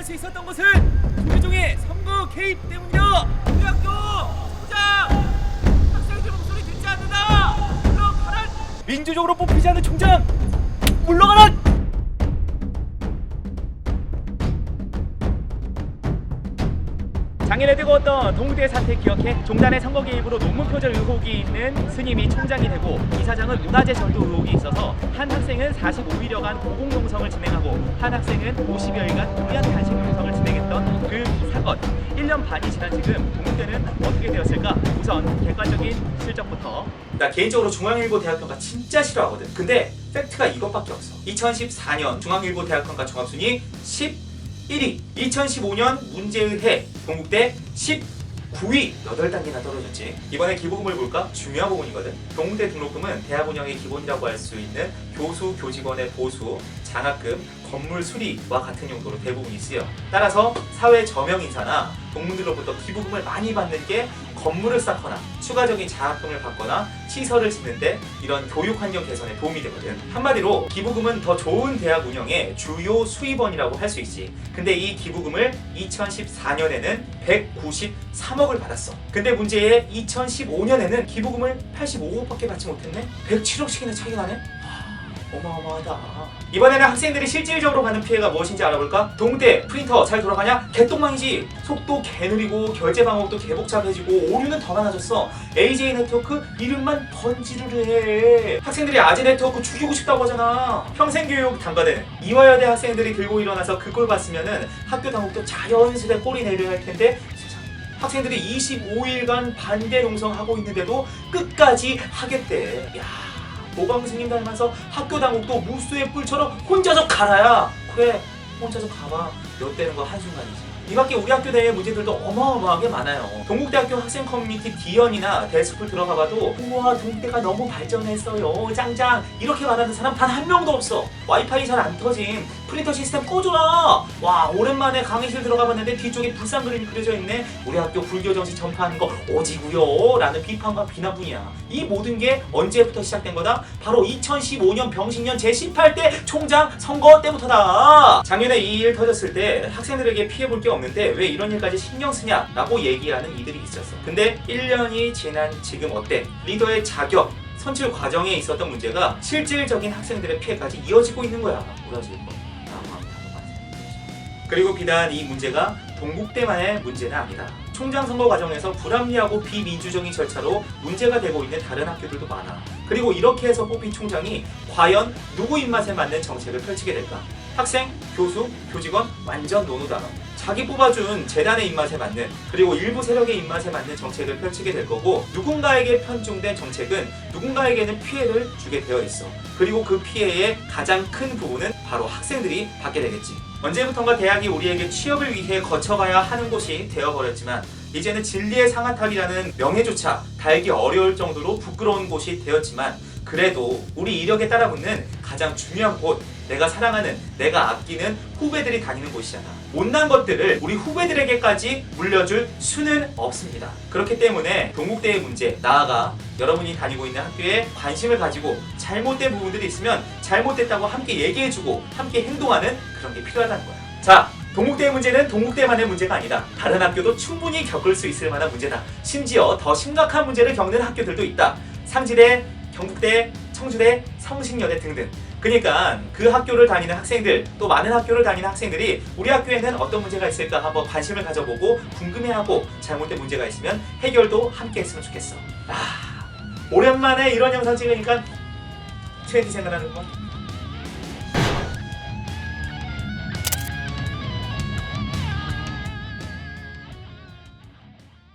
승리할 수 있었던 것은 조계종의 선거 개입 때문이다. 우리 학교 총장 학생들 목소리 듣지 않는다. 물러가라. 민주적으로 뽑히지 않은 총장 물러가라. 작년에 뜨거웠던 동대 사태 기억해? 종단의 선거 개입으로 논문 표절 의혹이 있는 스님이 총장이 되고 이사장은 문화재 절도 의혹이 있어서 한 학생은 45일여간 고공농성을 진행하고 한 학생은 50여일간 우연 단식 농성을 진행했던 그 사건. 1년 반이 지난 지금 동대는 어떻게 되었을까? 우선 객관적인 실적부터. 나 개인적으로 중앙일보 대학평가 진짜 싫어하거든. 근데 팩트가 이것밖에 없어. 2014년 중앙일보 대학평가 종합순위 10 1위 2015년 문제의 해 동국대 19위 8단계나 떨어졌지 이번에 기부금을 볼까? 중요한 부분이거든 동국대 등록금은 대학 운영의 기본이라고 할 수 있는 교수, 교직원의 보수, 장학금, 건물 수리와 같은 용도로 대부분이 쓰여 따라서 사회 저명 인사나 동문들로부터 기부금을 많이 받는 게 건물을 쌓거나 추가적인 장학금을 받거나 시설을 짓는데 이런 교육 환경 개선에 도움이 되거든. 한마디로 기부금은 더 좋은 대학 운영의 주요 수입원이라고 할 수 있지. 근데 이 기부금을 2014년에는 193억을 받았어. 근데 문제의 2015년에는 기부금을 85억밖에 받지 못했네. 107억씩이나 차이가 나네. 어마어마하다. 이번에는 학생들이 실질적으로 받는 피해가 무엇인지 알아볼까? 동대 프린터 잘 돌아가냐? 개똥망이지. 속도 개느리고 결제 방법도 개복잡해지고 오류는 더 많아졌어. AJ 네트워크 이름만 번지르르 해. 학생들이 아재 네트워크 죽이고 싶다고 하잖아. 평생 교육 단과대는 이화여대 학생들이 들고 일어나서 그 꼴 봤으면은 학교 당국도 자연스레 꼬리 내려야 할 텐데. 학생들이 25일간 반대 농성하고 있는데도 끝까지 하겠대. 야. 모방 스님 닮아서 학교 당국도 무수의 뿔처럼 혼자서 갈아야 그래 혼자서 가봐. 몇 대는 거 한순간이지. 이 밖에 우리 학교 내의 문제들도 어마어마하게 많아요. 동국대학교 학생 커뮤니티 디언이나 데스풀 들어가봐도 우와 동국대가 너무 발전했어요. 짱짱. 이렇게 말하는 사람 단 한 명도 없어. 와이파이 잘 안 터짐. 프린터 시스템 꺼줘라. 와 오랜만에 강의실 들어가봤는데 뒤쪽에 불상 그림이 그려져 있네. 우리 학교 불교 정신 전파하는 거 오지구요. 라는 비판과 비난뿐이야. 이 모든 게 언제부터 시작된 거다? 바로 2015년 병신년 제18대 총장 선거 때부터다. 작년 에 이 일 터졌을 때 학생들에게 피해 볼 게 없는데 왜 이런 일까지 신경 쓰냐 라고 얘기하는 이들이 있었어 근데 1년이 지난 지금 어때? 리더의 자격 선출 과정에 있었던 문제가 실질적인 학생들의 피해까지 이어지고 있는 거야 무너질 거 그리고 비단 이 문제가 동국대만의 문제는 아니다. 총장 선거 과정에서 불합리하고 비민주적인 절차로 문제가 되고 있는 다른 학교들도 많아. 그리고 이렇게 해서 뽑힌 총장이 과연 누구 입맛에 맞는 정책을 펼치게 될까? 학생, 교수, 교직원 완전 노노단어. 자기 뽑아준 재단의 입맛에 맞는 그리고 일부 세력의 입맛에 맞는 정책을 펼치게 될 거고 누군가에게 편중된 정책은 누군가에게는 피해를 주게 되어 있어. 그리고 그 피해의 가장 큰 부분은 바로 학생들이 받게 되겠지. 언제부턴가 대학이 우리에게 취업을 위해 거쳐가야 하는 곳이 되어버렸지만 이제는 진리의 상아탑이라는 명예조차 달기 어려울 정도로 부끄러운 곳이 되었지만 그래도 우리 이력에 따라붙는 가장 중요한 곳 내가 사랑하는 내가 아끼는 후배들이 다니는 곳이잖아. 못난 것들을 우리 후배들에게까지 물려줄 수는 없습니다. 그렇기 때문에 동국대의 문제 나아가 여러분이 다니고 있는 학교에 관심을 가지고 잘못된 부분들이 있으면 잘못됐다고 함께 얘기해주고 함께 행동하는 그런 게 필요하다는 거야. 자 동국대의 문제는 동국대만의 문제가 아니다. 다른 학교도 충분히 겪을 수 있을 만한 문제다. 심지어 더 심각한 문제를 겪는 학교들도 있다. 상지대, 경북대, 청주대, 성신여대 등등. 그러니까 그 학교를 다니는 학생들 또 많은 학교를 다니는 학생들이 우리 학교에는 어떤 문제가 있을까 한번 관심을 가져보고 궁금해하고 잘못된 문제가 있으면 해결도 함께 했으면 좋겠어. 아 오랜만에 이런 영상 찍으니까 트렌디 생각나는구만.